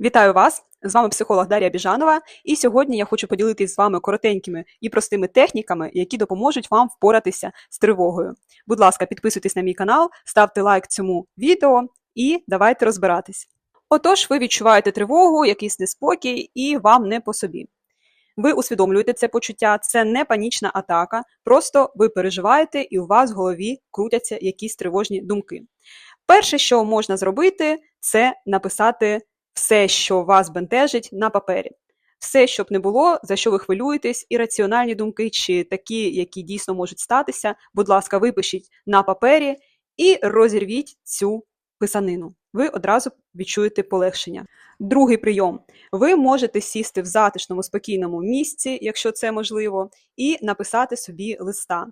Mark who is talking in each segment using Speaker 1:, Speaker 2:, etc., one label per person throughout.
Speaker 1: Вітаю вас! З вами психолог Дар'я Біжанова, і сьогодні я хочу поділитися з вами коротенькими і простими техніками, які допоможуть вам впоратися з тривогою. Будь ласка, підписуйтесь на мій канал, ставте лайк цьому відео і давайте розбиратись. Отож, ви відчуваєте тривогу, якийсь неспокій, і вам не по собі. Ви усвідомлюєте це почуття, це не панічна атака, просто ви переживаєте, і у вас в голові крутяться якісь тривожні думки. Перше, що можна зробити, це написати все, що вас бентежить, на папері. Все, щоб не було, за що ви хвилюєтесь, і раціональні думки, чи такі, які дійсно можуть статися, будь ласка, випишіть на папері і розірвіть цю писанину. Ви одразу відчуєте полегшення. Другий прийом. Ви можете сісти в затишному, спокійному місці, якщо це можливо, і написати собі листа.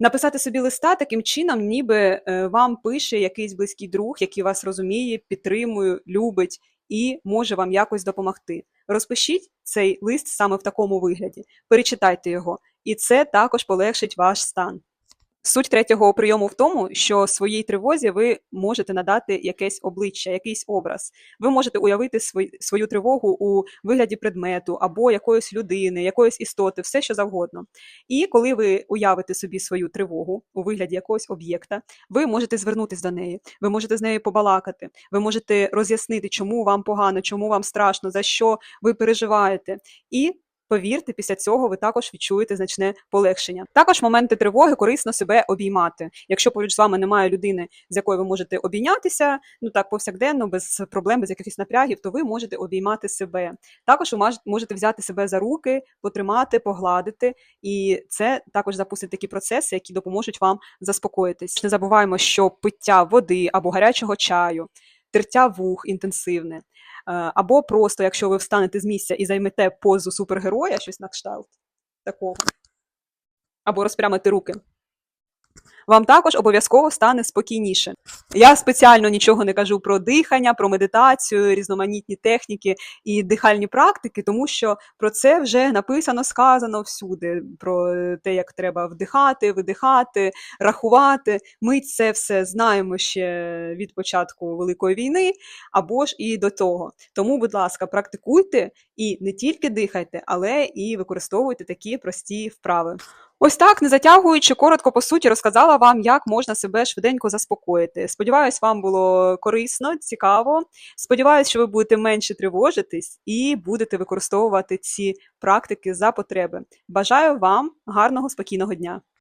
Speaker 1: Написати собі листа таким чином, ніби е, вам пише якийсь близький друг, який вас розуміє, підтримує, любить і може вам якось допомогти. Розпишіть цей лист саме в такому вигляді, перечитайте його, і це також полегшить ваш стан. Суть третього прийому в тому, що своїй тривозі ви можете надати якесь обличчя, якийсь образ. Ви можете уявити свою тривогу у вигляді предмету або якоїсь людини, якоїсь істоти, все що завгодно. І коли ви уявите собі свою тривогу у вигляді якогось об'єкта, ви можете звернутися до неї, ви можете з нею побалакати, ви можете роз'яснити, чому вам погано, чому вам страшно, за що ви переживаєте. І Повірте, після цього ви також відчуєте значне полегшення. Також моменти тривоги корисно себе обіймати. Якщо поруч з вами немає людини, з якою ви можете обійнятися, ну так повсякденно, без проблем, без якихось напрягів, то ви можете обіймати себе. Також ви можете взяти себе за руки, потримати, погладити, і це також запустить такі процеси, які допоможуть вам заспокоїтись. Не забуваємо, що пиття води або гарячого чаю. Тертя вух інтенсивне, Е, або просто, якщо ви встанете з місця і займете позу супергероя, щось на кшталт такого, або розпрямити руки вам також обов'язково стане спокійніше. Я спеціально нічого не кажу про дихання, про медитацію, різноманітні техніки і дихальні практики, тому що про це вже написано, сказано всюди. Про те, як треба вдихати, видихати, рахувати. Ми це все знаємо ще від початку Великої війни або ж і до того. Тому, будь ласка, практикуйте і не тільки дихайте, але і використовуйте такі прості вправи. Ось так, не затягуючи, коротко по суті, розказала вам, як можна себе швиденько заспокоїти. Сподіваюсь, вам було корисно, цікаво. Сподіваюсь, що ви будете менше тривожитись і будете використовувати ці практики за потреби. Бажаю вам гарного спокійного дня!